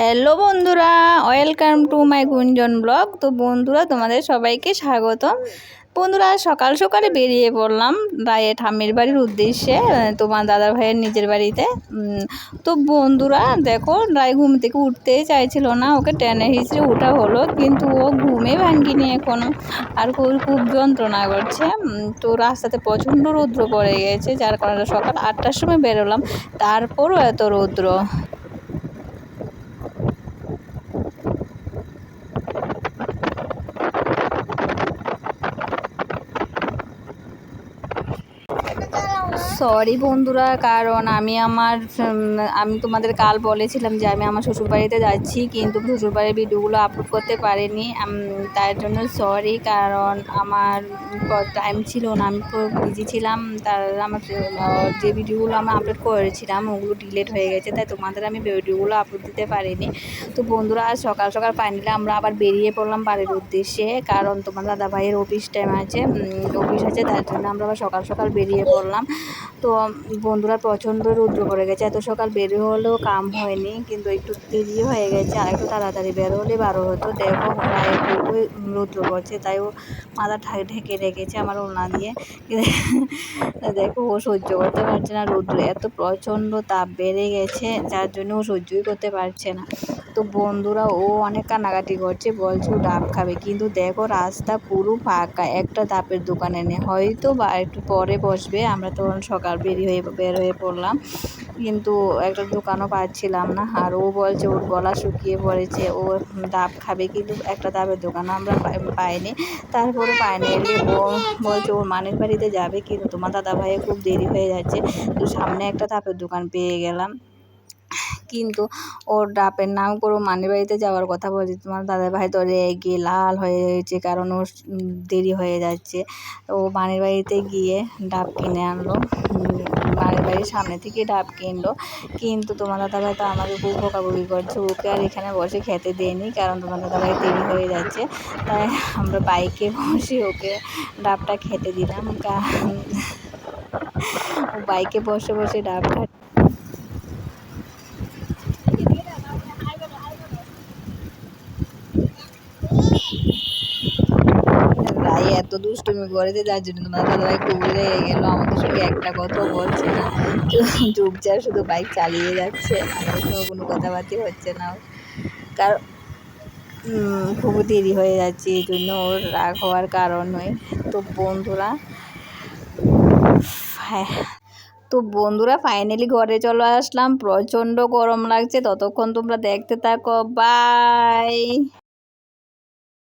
Hello বন্ধুরা, welcome to my গুঞ্জন blog. তো বন্ধুরা, তোমাদের সবাইকে স্বাগত বন্ধুরা, সকাল সকালে বেরিয়ে পড়লাম রায়ে ঠাম্মির বাড়ির উদ্দেশ্যে তোমার দাদা ভাইয়ের নিজের বাড়িতে। তো বন্ধুরা, দেখো, রায় ঘুম থেকে উঠতেই চাইছিল না, ওকে টেনে হিচড়ে ওঠা হলো, কিন্তু ও ঘুমে ভাঙ্গিনি এখনও। আর খুব খুব যন্ত্রণা করছে। তো রাস্তাতে প্রচণ্ড রৌদ্র পড়ে গেছে, যার কারণে সকাল আটটার সময় বেরোলাম। তারপরও এত রৌদ্র। সরি বন্ধুরা, কারণ আমি আমার আমি তোমাদের কাল বলেছিলাম যে আমি আমার শ্বশুরবাড়িতে যাচ্ছি, কিন্তু শ্বশুরবাড়ির ভিডিওগুলো আপলোড করতে পারিনি। তার জন্য সরি কারণ আমার টাইম ছিল না, আমি বিজি ছিলাম। তার আমার যে ভিডিওগুলো আমি আপলোড করেছিলাম, ওগুলো ডিলেট হয়ে গেছে, তাই তোমাদের আমি ভিডিওগুলো আপলোড দিতে পারিনি। তো বন্ধুরা, আজ সকাল সকাল ফাইনালি আমরা আবার বেরিয়ে পড়লাম বাড়ির উদ্দেশ্যে, কারণ তোমার দাদা ভাইয়ের অফিস টাইম আছে অফিস আছে তার জন্য আমরা আবার সকাল সকাল বেরিয়ে পড়লাম। তো বন্ধুরা প্রচণ্ড রৌদ্র পড়ে গেছে। এত সকাল বের হলেও কাম হয়নি, কিন্তু একটু দেরি হয়ে গেছে, আর একটু তাড়াতাড়ি বের হলে বারো হতো। দেখো খুবই রৌদ্র পড়ছে, তাই ও মাথা ঢাকে ঢেকে রেখেছে আমার ওনা দিয়ে। দেখো, ও সহ্য করতে পারছে না রৌদ্র, এত প্রচণ্ড তাপ বেড়ে গেছে, যার জন্য ও সহ্যই করতে পারছে না। তো বন্ধুরা, ও অনেক কান্নাকাটি করছে, বলছে ডাব খাবে। কিন্তু দেখো, রাস্তা পুরো ফাঁকা, একটা ডাবের দোকানে নেই। হয়তো বা একটু পরে বসবে, আমরা তখন সকাল বেরি হয়ে, বের হয়ে পড়লাম। কিন্তু একটা দোকানও পাচ্ছিলাম না। আর ও বলছে, ওর গলা শুকিয়ে পড়েছে, ও ডাব খাবে, কিন্তু একটা ডাবের দোকানও আমরা পাই- পাইনি। তারপরে পাইনি এলে ও বলছে, ওর মানের বাড়িতে যাবে, কিন্তু তোমার দাদা ভাইয়ের খুব দেরি হয়ে যাচ্ছে। তো সামনে একটা ডাবের দোকান পেয়ে গেলাম। কিন্তু ওর ডাবের নাম করে মানের বাড়িতে যাওয়ার কথা বলছে। তোমার দাদা ভাই তো রেগে লাল হয়ে গেছে কারণ ওর দেরি হয়ে যাচ্ছে। ও মানের বাড়িতে গিয়ে ডাব কিনে আনলো। উম, মানের বাড়ির সামনে থেকে ডাব কিনলো। কিন্তু তোমার দাদা ভাই তো আমাকে খুব বকাবকি করছে। ওকে আর এখানে বসে খেতে দেয়নি কারণ তোমার দাদা ভাই দেরি হয়ে যাচ্ছে। তাই আমরা বাইকে বসে ওকে ডাবটা খেতে দিলাম। বাইকে বসে বসে ডাব এত দুষ্টুমি করেছে, যার জন্য তোমার দাদাভাই খুব রেগে গেল আমাদের সঙ্গে একটা কথাও বলছে না। চুপ- চুপচাপ শুধু বাইক চালিয়ে যাচ্ছে, আমাদের সঙ্গে কোনো কথাবার্তা হচ্ছে না। কারণ খুব দেরি হয়ে যাচ্ছে, এই জন্য ওর রাগ হওয়ার কারণ নয়। তো বন্ধুরা তো বন্ধুরা ফাইনালি ঘরে চলে আসলাম, প্রচণ্ড গরম লাগছে, ততক্ষণ তোমরা দেখতে থাকো বাই